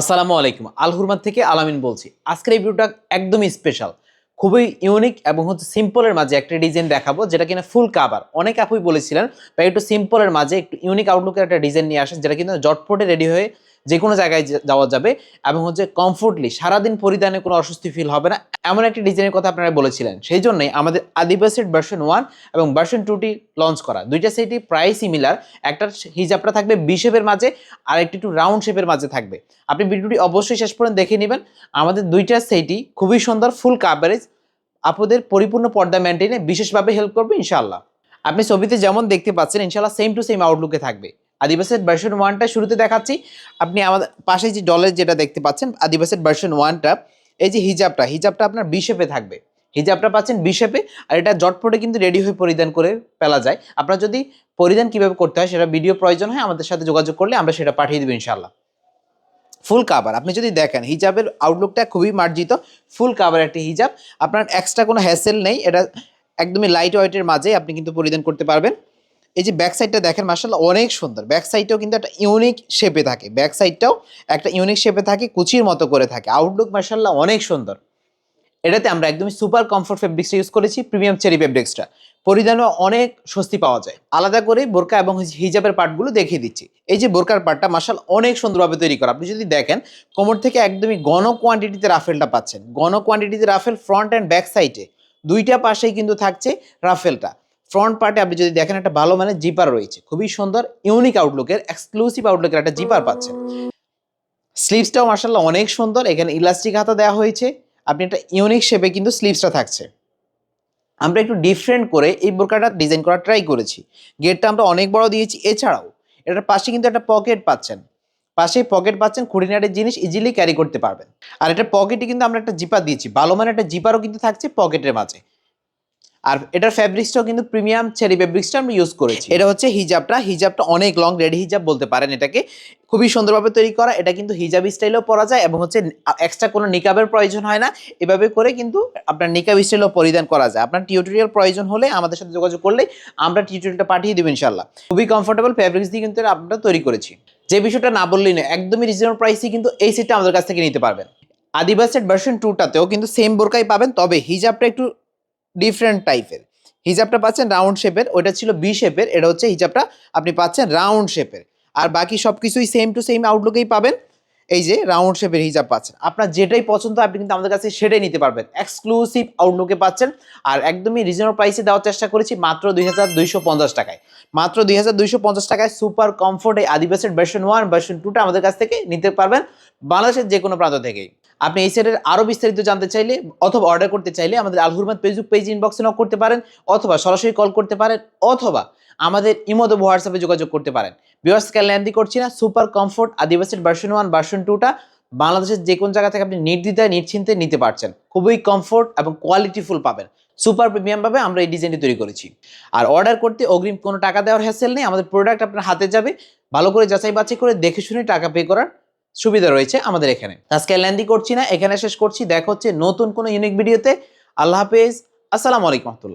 আসসালামু আলাইকুম। আলহুরমান থেকে আলামিন বলছি। আজকের এই ভিডিওটা একদমই স্পেশাল খুবই ইউনিক এবং হচ্ছে সিম্পলের মাঝে একটা ডিজাইন দেখাবো, যেটা কিনা ফুল কাভার অনেক আপুই বলেছিলেন বা একটু সিম্পলের মাঝে একটু ইউনিক আউটলুকের একটা ডিজাইন নিয়ে আসেন, যেটা কিন্তু জটপটে রেডি হয়ে যে কোনো জায়গায় যাওয়া যাবে এবং হচ্ছে কমফোর্টলি সারাদিন পরিধানে কোনো অস্বস্তি ফিল হবে না। এমন একটি ডিজাইনের কথা আপনারা বলেছিলেন। সেই জন্যই আমাদের আদিবাসীর ভার্সন ওয়ান এবং ভার্সন টুটি লঞ্চ করা। দুইটা সেটই প্রায় সিমিলার একটা হিজাবটা থাকবে বি শেপের মাঝে, আর একটি একটু রাউন্ড শেপের মাঝে থাকবে। আপনি ভিডিওটি অবশ্যই শেষ পর্যন্ত দেখে নেবেন। আমাদের দুইটা সেটই খুবই সুন্দর ফুল কাভারেজ আপনাদের পরিপূর্ণ পর্দা মেনটেনে বিশেষভাবে হেল্প করবে ইনশাল্লাহ আপনি ছবিতে যেমন দেখতে পাচ্ছেন ইনশাল্লাহ সেম টু সেম আউটলুকে থাকবে। আদিবাসের ভার্সন ওয়ানটা শুরুতে দেখাচ্ছি। আপনি আমাদের পাশে যে ডলের যেটা দেখতে পাচ্ছেন আদিবাসের ভার্সন ওয়ানটা এই যে হিজাবটা হিজাবটা আপনার বিশেপে থাকবে। হিজাবটা পাচ্ছেন বিশেপে আর এটা জটপটে কিন্তু রেডি হয়ে পরিধান করে ফেলা যায়। আপনার যদি পরিধান কীভাবে করতে হয় সেটা ভিডিও প্রয়োজন হয়, আমাদের সাথে যোগাযোগ করলে আমরা সেটা পাঠিয়ে দেবো ইনশাআল্লাহ। ফুল কাভার আপনি যদি দেখেন, হিজাবের আউটলুকটা খুবই মার্জিত ফুল কাভার একটি হিজাব। আপনার এক্সট্রা কোনো হ্যাসেল নেই, এটা একদমই লাইট ওয়েটের মাঝে আপনি কিন্তু পরিধান করতে পারবেন। এই যে ব্যাক সাইডটা দেখেন মার্শাল্লাহ অনেক সুন্দর। ব্যাক সাইডটাও কিন্তু একটা ইউনিক শেপে থাকে। ব্যাক সাইডটাও একটা ইউনিক শেপে থাকে, কুচির মতো করে থাকে। আউটলুক মার্শাল্লাহ অনেক সুন্দর। এটাতে আমরা একদমই সুপার কমফোর্ট ফেব্রিক্সটা ইউজ করেছি প্রিমিয়াম চেরি ফেব্রিক্সটা পরিধানও অনেক স্বস্তি পাওয়া যায়। আলাদা করে বোরকা এবং হিজাবের পার্টগুলো দেখিয়ে দিচ্ছি। এই যে বোরকার পার্টটা মার্শাল অনেক সুন্দরভাবে তৈরি করা। আপনি যদি দেখেন, কোমর থেকে একদমই ঘন কোয়ান্টিটিতে রাফেলটা পাচ্ছেন। ঘন কোয়ান্টিটিতে রাফেল ফ্রন্ট অ্যান্ড ব্যাক সাইডে দুইটা পাশেই কিন্তু থাকছে রাফেলটা। ফ্রন্ট পার্টে আপনি যদি দেখেন একটা ভালো মানের জিপার রয়েছে, খুবই সুন্দর ইউনিক আউটলুকের এক্সক্লুসিভ আউটলুকের একটা জিপার পাচ্ছেন। স্লিভসটাও মার্শাল্লাহ অনেক সুন্দর, এখানে ইলাস্টিক হাতা দেওয়া হয়েছে, আপনি একটা ইউনিক শেপে কিন্তু স্লিভসটা থাকছে। আমরা একটু ডিফারেন্ট করে এই বোরকাটা ডিজাইন করার ট্রাই করেছি। গেটটা আমরা অনেক বড় দিয়েছি, এছাড়াও এটার পাশে কিন্তু একটা পকেট পাচ্ছেন। পাশে পকেট পাচ্ছেন খুঁড়িনাটের জিনিস ইজিলি ক্যারি করতে পারবেন। আর এটা পকেটে কিন্তু আমরা একটা জিপার দিয়েছি, ভালো মানে একটা জিপারও কিন্তু থাকছে পকেটের মাঝে। আর এটার ফ্যাব্রিক্সটাও কিন্তু প্রিমিয়াম চেরি ফ্যাব্রিক্সটা আমরা ইউজ করেছি। এটা হচ্ছে হিজাবটা হিজাবটা অনেক লং রেডি হিজাব বলতে পারেন এটাকে। খুবই সুন্দরভাবে তৈরি করা, এটা কিন্তু হিজাব স্টাইলেও পরা যায় এবং হচ্ছে এক্সট্রা কোনো নিকাবের প্রয়োজন হয় না। এভাবে করে কিন্তু আপনার নিকাব স্টাইলও পরিধান করা যায়। আপনার টিউটোরিয়াল প্রয়োজন হলে আমাদের সাথে যোগাযোগ করলে আমরা টিউটোরিয়ালটা পাঠিয়ে দেবো ইনশাল্লাহ খুবই কমফোর্টেবল ফ্যাব্রিক্স দিয়ে কিন্তু আমরা তৈরি করেছি। যে বিষয়টা না বললেই না একদমই রিজনেবল প্রাইসে কিন্তু এই সেটটা আমাদের কাছ থেকে নিতে পারবেন। আদিবাসের ভার্সন টুটাতেও কিন্তু সেম বোরকাই পাবেন, তবে হিজাবটা একটু ডিফারেন্ট টাইপের হিজাবটা পাচ্ছেন রাউন্ড শেপের ওইটা ছিল বি শেপের এটা হচ্ছে হিজাবটা আপনি পাচ্ছেন রাউন্ড শেপের আর বাকি সব কিছুই সেম টু সেম আউটলুকেই পাবেন। এই যে রাউন্ড শেপের হিজাব পাচ্ছেন। আপনার যেটাই পছন্দ আপনি কিন্তু আমাদের কাছে সেটাই নিতে পারবেন। এক্সক্লুসিভ আউটলুকে পাচ্ছেন। আর একদমই রিজনেবল প্রাইসে দেওয়ার চেষ্টা করেছি মাত্র দুই হাজার দুইশো পঞ্চাশ টাকায়। মাত্র দুই হাজার দুইশো পঞ্চাশ টাকায় সুপার কমফোর্ট এই আদিবাসীর ভার্সন ওয়ান ভার্সন টুটা আমাদের কাছ থেকে নিতে পারবেন বাংলাদেশের যে কোনো প্রান্ত থেকেই। আপনি এই সেটের আরও বিস্তারিত জানতে চাইলে অথবা অর্ডার করতে চাইলে আমাদের আলহুরমাদ ফেসবুক পেজ ইনবক্সে নক করতে পারেন, অথবা সরাসরি কল করতে পারেন, অথবা আমাদের ইমোদো হোয়াটসঅ্যাপে যোগাযোগ করতে পারেন। বিভার্সকে ল্যান্দি করছি না? সুপার কমফোর্ট আদিবাসীর ভার্সন ওয়ান ভার্সন টুটা বাংলাদেশের যে কোনো জায়গা থেকে আপনি নির্দ্বিধায়, নিশ্চিন্তে নিতে পারছেন, খুবই কমফোর্ট এবং কোয়ালিটিফুল পাবেন। সুপার প্রিমিয়ামভাবে আমরা এই ডিজাইনটি তৈরি করেছি। আর অর্ডার করতে অগ্রিম কোনো টাকা দেওয়ার হ্যাসেল নেই, আমাদের প্রোডাক্ট আপনার হাতে যাবে। ভালো করে যাচাই বাছাই করে দেখে শুনে টাকা পে করার সুবিধা রয়েছে আমাদের এখানে। আজকে ল্যান্ডি করছি না, এখানে শেষ করছি। দেখা হচ্ছে নতুন কোনো ইউনিক ভিডিওতে আল্লাহ হাফেজ। আসসালামু আলাইকুম রহমতুল্লাহ।